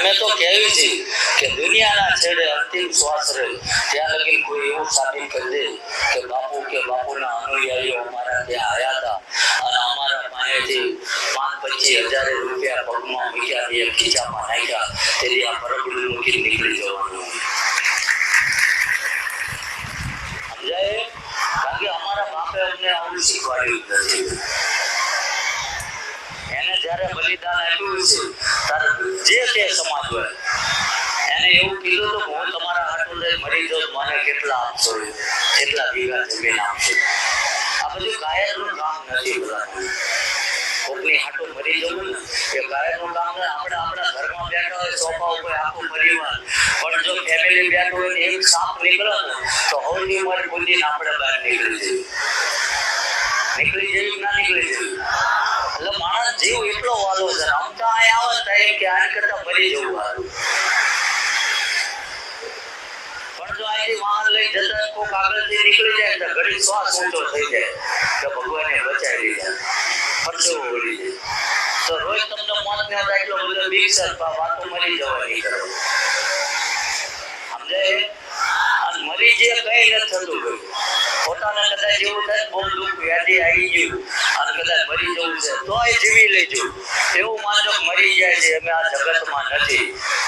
અમે તો કહેવી છે કે દુનિયાના છેડે અંતિમ શ્વાસ રહે ત્યાં લગી કોઈ એવું સાબિત કરી દે કે બાપુ કે બાપુના અનુયાયીઓ અમારા ત્યાં આવ્યા હતા અને અમારા પાસેથી પાંચ પચીસ હજાર રૂપિયા પગમાં મૂક્યા ને ખીચામાં નાખ્યા તેથી આ બરબડી મૂકી નીકળી જવાનું સમજાય કારણ કે અમારા બાપે અમને આવું શીખવાડ્યું નથી જ્યારે બલિદાન આપ્યું છે. ત્યારે જે તે સમાજ હોય એને એવું કીધું તો હું તમારા હાટું લઈ મરી જાઉં મને કેટલા આપશો કેટલા વીઘા જમીન આપશો? આ બધું કાયરનું કામ નથી બધાનું. કોકની હાટો મરી જવું ને, એ કાયરનું કામ આપણે આપણા ઘરમાં બેઠા હોય સોફા ઉપર આખું પરિવાર. પણ જો ફેમિલી બેઠું હોય ને, એક સાપ નીકળે ને, તો હવની ઉંમર પૂજીને આપણે બહાર નીકળી જઈએ. માણસ જીવ એટલો વાલો છે રમતા અહીંયા આવે તો કે આ કરતા જવું પણ જો અહીંથી લઈ જતા કોક આગળથી નીકળી જાય તો ઘડી શ્વાસ થઈ જાય, કે ભગવાને બચાવી લીધા. જાય. તો રોજ તમને મોત ને એટલો બધો બીક છે વાતો મરી જવાની કરો સમજાય? મરી જે કઈ નથી થતું પોતાને કદાચ એવું થાય બહુ દુઃખ વ્યાધિ આવી ગયું અને કદાચ મરી જવું છે, તોય જીવી લેજો. એવું માનજો મરી જાય છે, અમે આ જગતમાં નથી.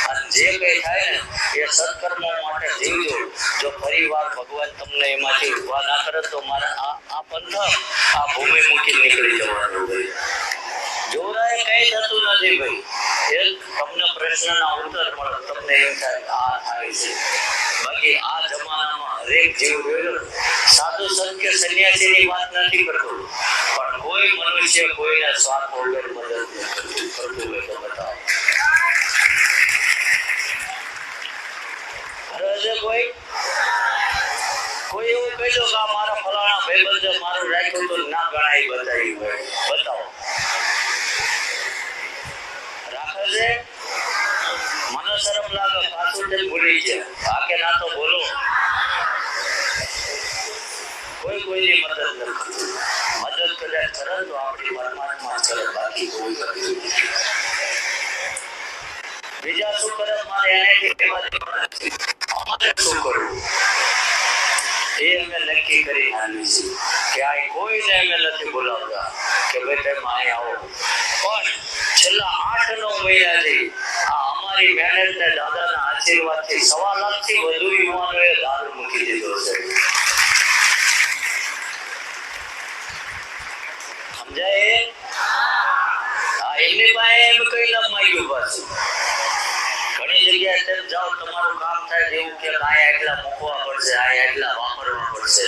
અને જે કંઈ થાય ને, એ સત્કર્મો માટે જીવજો. જો ફરીવાર ભગવાન તમને એમાંથી ઊભા ના કરે, તો મારે આ આ પંથ આ ભૂમિ મૂકી નીકળી જવાનું ભાઈ જોરાએ કઈ થતું નથી ભાઈ. એ તમને પ્રશ્નના ઉત્તર મળે, તમને એમ થાય આ થાય છે. બાકી આ જમાનામાં હરેક જીવ વેરો સાધુ સંત કે સંન્યાસીની વાત નથી કરતો. પણ કોઈ મનુષ્ય કોઈને સ્વાર્થ વગર મદદ કરતું હોય તો બતાવો. કોઈ? કોઈ એવું કહી કે મારા ફલાણા ભાઈબંધે મારું રાખ્યું તો ના ગણાય બતાવી હોય. બતાવો. રાખે છે મને શરમ લાગે, પાછું ભૂલી છે આ ના તો બોલો. કોઈ કોઈની મદદ ન કરતું મદદ કદાચ કરે તો આપણી પરમાત્મા કરે બાકી કોઈ કરતું નથી બીજા શું કરે મારે એનાથી કહેવા દેવા નથી અમારે શું કરવું એ અમે નક્કી કરી નાખી છે કે આ કોઈને અમે નથી બોલાવતા કે ભાઈ તમે અહીં આવો પણ છેલ્લા આઠ નવ મહિનાથી આ અમારી મહેનત ને દાદાના આશીર્વાદથી સવા લાખથી વધુ યુવાનોએ દારૂ મૂકી દીધો છે પાસે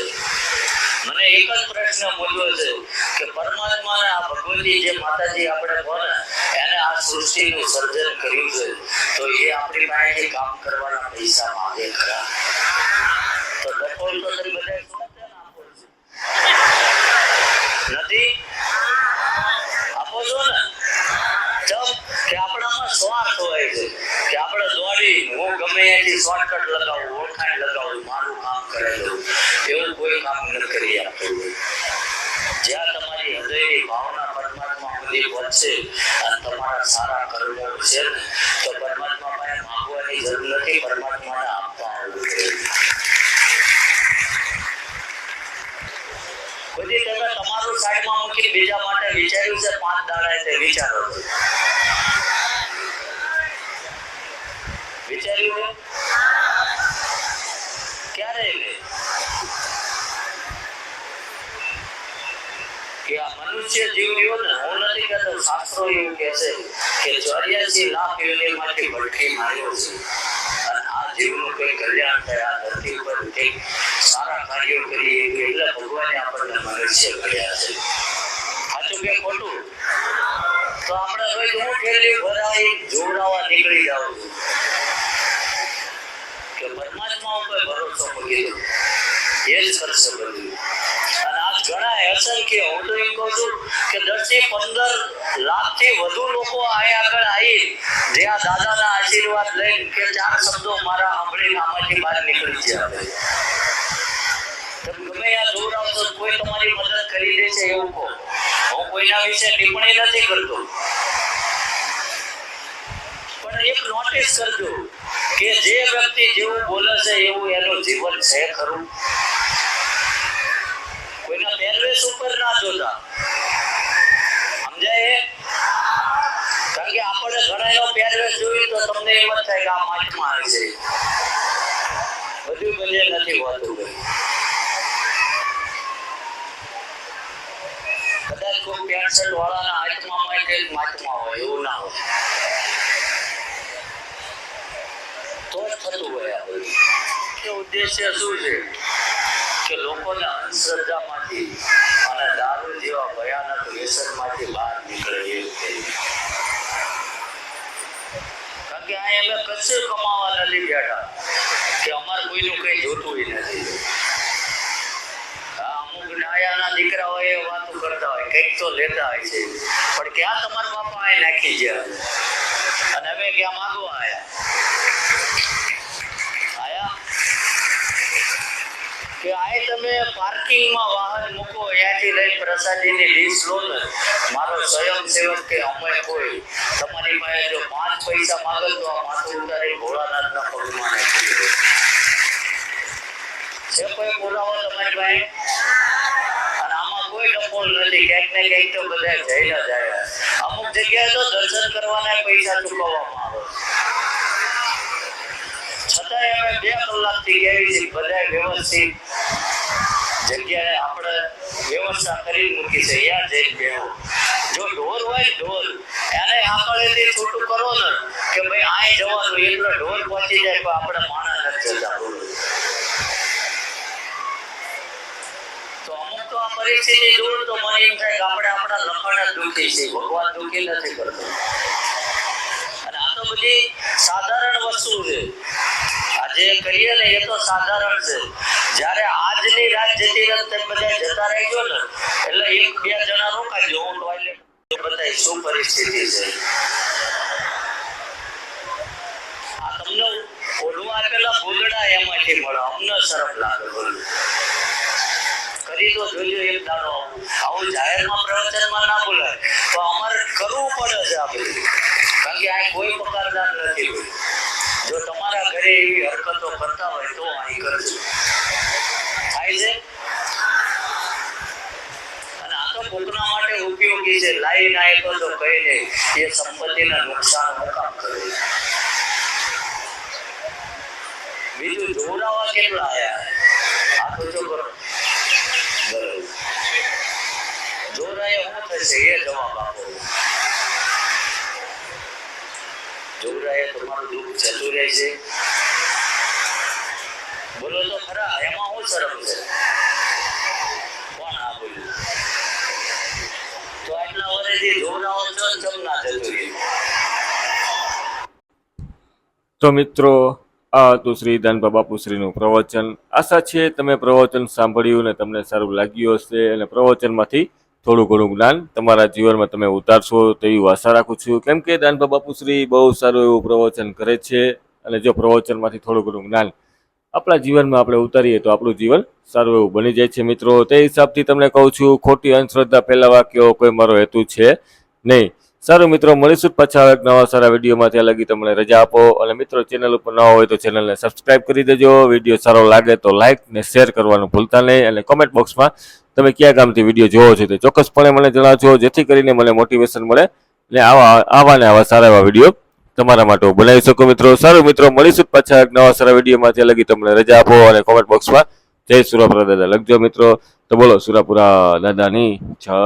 મને એક જ પ્રશ્ન મૂલ્યો છે કે પરમાત્માને આ ભગવતી જે માતાજી આપણે કહો ને, એને આ સૃષ્ટિનું સર્જન કર્યું છે, તો એ આપણી પાસેથી કામ કરવાના પૈસા માંગે ખરા. તો ડકોલ તો બધા સમજ્યા ને આપો છો. નથી આપો છો ને ચમ કે આપણામાં સ્વાર્થ હોય કે આપણે દોડી હું ગમે ત્યાંથી શોર્ટકટ લગાવું, ઓળખાણ લગાવું, મારું કામ કરેલું એવું કોઈ કામ ન કરી આપતું જ્યાં તમારી હૃદયની ભાવના પરમાત્મા સુધી પહોંચશે અને તમારા સારા કર્મો છે તો પરમાત્મા પાસે માંગવાની જરૂર નથી, પરમાત્માને આપવા આવવું કોઈ તમે તમારું સાઈડમાં મૂકી બીજા માટે વિચાર્યું છે, પાંચ દાડા એટલે વિચારો છો. વિચાર્યું ક્યારે જીવ ખોટું? તો આપણે રોજ હું ફેરલી ભરાઈ જોવડાવવા નીકળી કે નીકળી ગયા તમે ગમે આ દોરાવશો તો કોઈ તમારી મદદ કરી દેશે એવું કહો હું કોઈના વિશે ટિપ્પણી નથી કરતો પણ એક નોટિસ કરજો. કે જે વ્યક્તિ જેવું બોલે છે એવું એનું જીવન છે ખરું? કોઈના પહેરવેશ ઉપર ના જોતા. સમજાય કારણ કે આપણે ઘણાનો પહેરવેશ જોયું તો તમને એમ જ થાય કે આ માચમાં આવે છે. બધું બધે નથી હોતું. કદાચ કોઈ પેન્ટ શર્ટ વાળાના હાથમાં હોય કે માચમાં હોય, એવું ના હોય. ઉદ્દેશ્ય શું છે? કે લોકોને અંધશ્રદ્ધામાંથી અને દારૂ જેવા ભયાનક વ્યસનમાંથી બહાર નીકળે થઈ કારણ કે આ અમે કશે કમાવા નથી બેઠા. કે અમારે કોઈનું કંઈ જોતું નથી. અમુક દીકરા હોય એ વાતો કરતા હોય, કંઈક તો લેતા હોય છે. પણ ક્યાં તમારા બાપા આ નાખી ગયા અને અમે ક્યાં માંગવા આયા આયા કે આય તમે પાર્કિંગમાં વાહન મૂકો, ત્યાંથી લઈ પ્રસાદીની ડીશ લો ને, મારો સ્વયંસેવક કે અમે કોઈ, તમારી પાસે જો પાંચ પૈસા માગે તો આ માથું ઉતારી ભોળાનાથના પગમાં છે કોઈ બોલાવો તમારી પાસે, અને આમાં કોઈ ડફોલ નથી, ક્યાંક ને ક્યાંક જાય. અમુક જગ્યાએ તો દર્શન કરવાના પૈસા ચૂકવવામાં આવે. છતાંય અમે બે કલાકથી થી છે બધા વ્યવસ્થિત વ્યવસ્થા કરી મૂકી છે. યા જઈને બેહો જો ઢોર હોય ઢોર એને આંકડેથી છૂટું કરો ને કે ભાઈ આ જવાનું, એટલે ઢોર પહોંચી જાય, તો આપણે માણસ નથી જતા. તો અમુક તો આ પરિસ્થિતિ જોઉં તો મને એમ થાય કે આપણે આપણા લખણ છે ભગવાન નથી કરતો. અને આ તો બધી સાધારણ વસ્તુ છે. આજે કરીએ ને, એ તો સાધારણ છે. જ્યારે આજની રાત જતી રાત તમે બધા જતા રહેજો ને, એટલે એક બે જણા રોકાજો હું ટોયલેટ બતાવી શું પરિસ્થિતિ છે? આ તમને ઓઢવા આપેલા ભૂલડા એમાંથી મળો, અમને શરમ લાગે બોલું. કરી તો જોજો એક દાડો. આવું જાહેરમાં પ્રવચનમાં ના બોલાય, તો અમારે કરવું પડે છે આ બધું કારણ કે આ કોઈ પગારદાર નથી. જો તમારા ઘરે એવી હરકતો કરતા હોય તો અહીં કરજો થાય છે અને આ તો કોકના માટે ઉપયોગી છે લાઈ નાયકો તો કઈ નહીં એ સંપત્તિને નુકસાન મુકામ કરે છે. બીજું જોડાવા કેટલા આવ્યા આ તો જો કરો. જોરાએ શું થશે એ જવાબ આપો. જોરાએ તમારું દુઃખ જતું રહેશે. બોલો તો ખરા, એમાં હું શરમ છે કોણ આ બોલ્યું તો આટલા વર્ષથી જોરાઓ છો ને ચમ ના જતું રહ્યું તો મિત્રો, આ હતું શ્રી દાનબા બાપુશ્રીનું પ્રવચન. આશા છે તમે પ્રવચન સાંભળ્યું ને તમને સારું લાગ્યું હશે અને પ્રવચનમાંથી થોડું ઘણું જ્ઞાન તમારા જીવનમાં તમે ઉતારશો તેવી આશા રાખું છું. કેમ કે દાનભા બાપુશ્રી બહુ સારું એવું પ્રવચન કરે છે અને જો પ્રવચનમાંથી થોડું ઘણું જ્ઞાન આપણા જીવનમાં આપણે ઉતારીએ તો આપણું જીવન સારું એવું બની જાય છે મિત્રો. તે હિસાબથી તમને કહું છું, ખોટી અંધશ્રદ્ધા ફેલાવા કેવો કોઈ મારો હેતુ છે? નહીં. સારું મિત્રો, મળીશું પાછા એક નવા સારા વિડીયોમાં ત્યાં લગી તમને રજા આપો. અને મિત્રો ચેનલ ઉપર ન હોય તો ચેનલને સબસ્ક્રાઇબ કરી દેજો. વીડિયો સારો લાગે તો લાઇક ને શેર કરવાનું ભૂલતા નહીં. અને કોમેન્ટ બોક્સમાં તમે કયા ગામથી વીડિયો જોવો છો તે ચોક્કસપણે મને જણાવજો. જેથી કરીને મને મોટિવેશન મળે ને આવા આવા ને આવા સારા એવા વીડિયો તમારા માટે બનાવી શકું મિત્રો. સારું મિત્રો, મળીશું પાછા એક નવા સારા વિડીયોમાં ત્યાં તમને રજા આપો અને કોમેન્ટ બોક્સમાં જય સુરાપુરા દાદા લખજો મિત્રો. તો બોલો, સુરાપુરા દાદાની જય.